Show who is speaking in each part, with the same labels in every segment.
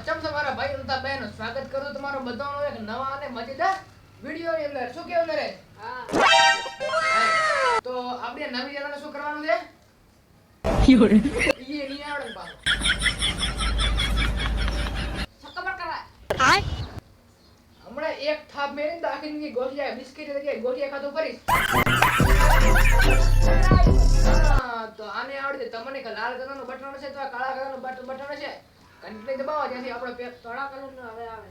Speaker 1: ચમ તમારા ભાઈ તથા બહેનો સ્વાગત કરું તમારો બધાનો એક નવા અને મજેદાર વીડિયો ની અંદર. શું કેવું નરેશ
Speaker 2: હા.
Speaker 1: તો આપણે નવી જણાને શું કરવાનું છે?
Speaker 3: 有人
Speaker 1: ，ઈ ની આવડે પાછું.
Speaker 2: સકબર કરાય.
Speaker 1: હમણાં એક થાપ મેળવીને તો આખી ગોઠિયા બિસ્કિટ લઈ ગોઠિયા ખાતો ફરીશ હા, તો આને આવડે તમને કે લાલ કલરનો બટન છે તો આ કાળા કલરનો બટન બટન છે કંટની દબાવો ત્યાંથી આપણો પેક
Speaker 2: ધોળા કલરનું હવે આવે.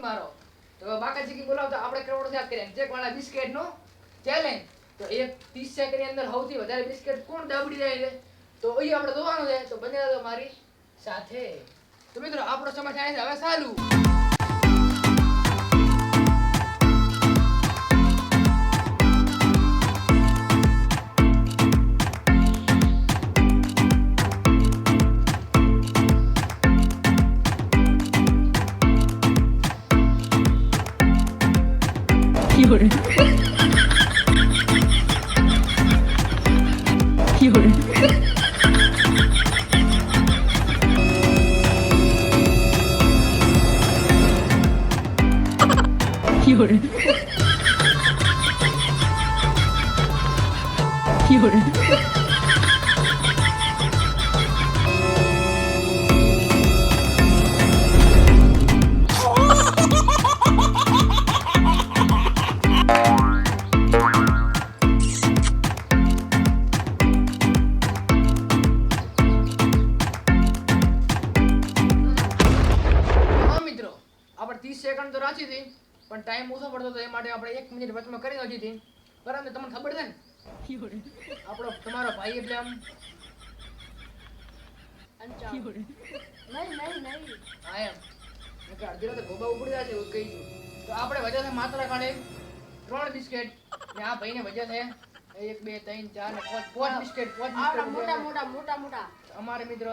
Speaker 1: મારો તો આપણે કરવાનું છે આ crack વાળા બિસ્કિટનું challenge. તો એક 30 સેકન્ડની અંદર સૌથી વધારે બિસ્કિટ કોણ દાબડી જાય છે? તો અહીં આપણે જોવાનું છે. તો બને તો મારી સાથે. તો મિત્રો, આપણો સમાચાર હવે ચાલુ.
Speaker 3: 有人，有人，有人，有人，
Speaker 1: કરવાની તો રાખી હતી પણ ટાઈમ ઓછો પડતો હતો એ માટે આપણે એક મિનિટ વચમાં કરી નાખી હતી. બરાબર તમને ખબર છે ને? આપણો તમારો ભાઈ એટલે આમ ને આ ભાઈને એક બે ત્રણ ચાર પાંચ પાંચ બિસ્કેટ
Speaker 2: મોટા મોટા મોટા મોટા.
Speaker 1: અમારે મિત્રો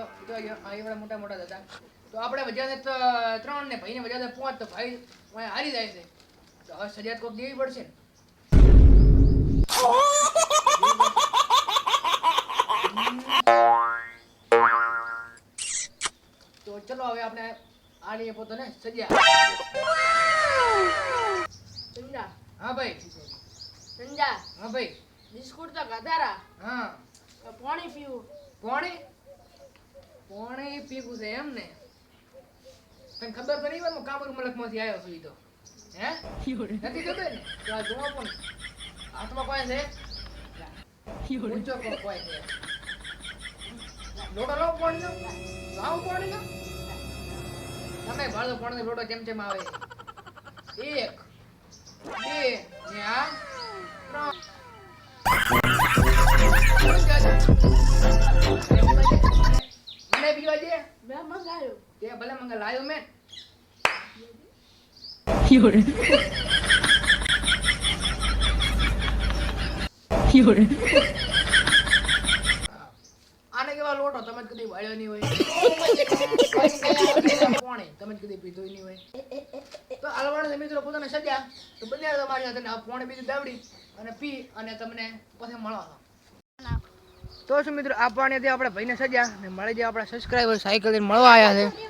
Speaker 1: મોટા મોટા હતા. તો આપણે છે ત્રણ ને ભાઈને છે પાંચ તો ભાઈ હારી જાય છે. તો હવે સજાત કોક દેવી પડશે તો ચલો હવે આપણે આ પોતાને સજા.
Speaker 2: સમજા
Speaker 1: હા ભાઈ.
Speaker 2: સમજા
Speaker 1: હા ભાઈ.
Speaker 2: બિસ્કુટ તો ગાધારા
Speaker 1: હા.
Speaker 2: પાણી પીવું.
Speaker 1: પોણી? પોણી પીવું છે એમ ને. તને ખબર પડી હોય હું કાબુલ મલકમાંથી આવ્યો છું તો? હે? નથી ખબર ને? તો આ જોવો પણ. હાથમાં કોઈ છે? ઊંચો કોઈ લોટો લાવ પાણીનો લાવ પાણીનો લોટો ચેમ ચેમ આવે? એક બે પીવા દે.
Speaker 2: મેં મંગાયો
Speaker 1: તે ભલે મંગા લાયો મેં.
Speaker 3: 有人，有人，
Speaker 1: આને કેવા લોટો તમે જ કદી વાળ્યો નહીં હોય પાણી તમે જ કદી પીધું નહીં હોય તો આલવાના મિત્રો પોતાને સજા તો બંને તમારી સાથે આ પાણી બીજું દાવડી અને પી અને તમને પછી મળો તો શું મિત્રો આ પાણીથી આપણે ભાઈને સજા ને મળી જાય આપણા સબસ્ક્રાઈબર સાયકલ લઈને મળવા આવ્યા છે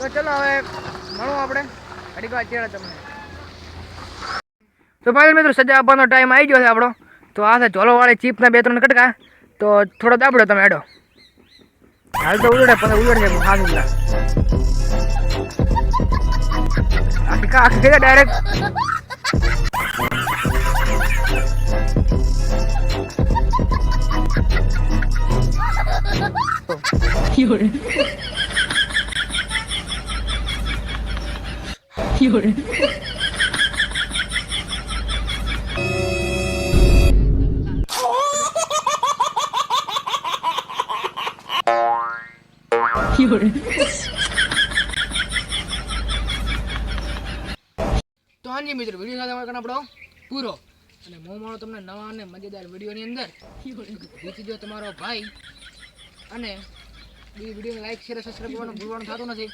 Speaker 1: તો ચલો હવે મળો આપણે. ઘડીક વાર ચેડે તમને. તો ભાઈ મિત્રો સજા આપવાનો ટાઈમ આવી ગયો છે આપણો. તો આ છે ચોલોવાળી ચીપના બે ત્રણ કટકા. તો થોડો દાબડો તમે એડો હાલ તો ઉડે પણ ઉડે છે હાથ ઉડલા આખી આખી ગયા ડાયરેક્ટ
Speaker 3: 아, 有人，有人， 有人，
Speaker 1: તો હાજી મિત્રો વિડીયો સાથે અમારો આપણો પૂરો અને હું મળો તમને નવા અને મજેદાર વિડીયોની અંદર
Speaker 3: 有人，
Speaker 1: જીતી જો તમારો ભાઈ અને એ વિડીયોને લાઈક શેર સબસ્ક્રાઈબ કરવાનું ભૂલવાનું થતું નથી.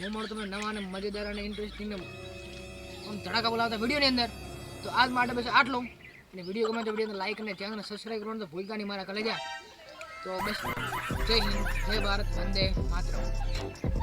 Speaker 1: હું મળું તમને નવા અને મજેદાર અને ઇન્ટરેસ્ટિંગ આમ ધડાકા બોલાવતા વિડીયોની અંદર. તો આજ માટે બસ આટલું. અને વીડિયો ગમે તો વિડીયોને લાઈક અને ચેનલને સબસ્ક્રાઈબ કરવાનું તો ભૂલતા નહીં મારા કલેજા. તો બસ જય હિન્દ, જય ભારત, વંદે માતરમ.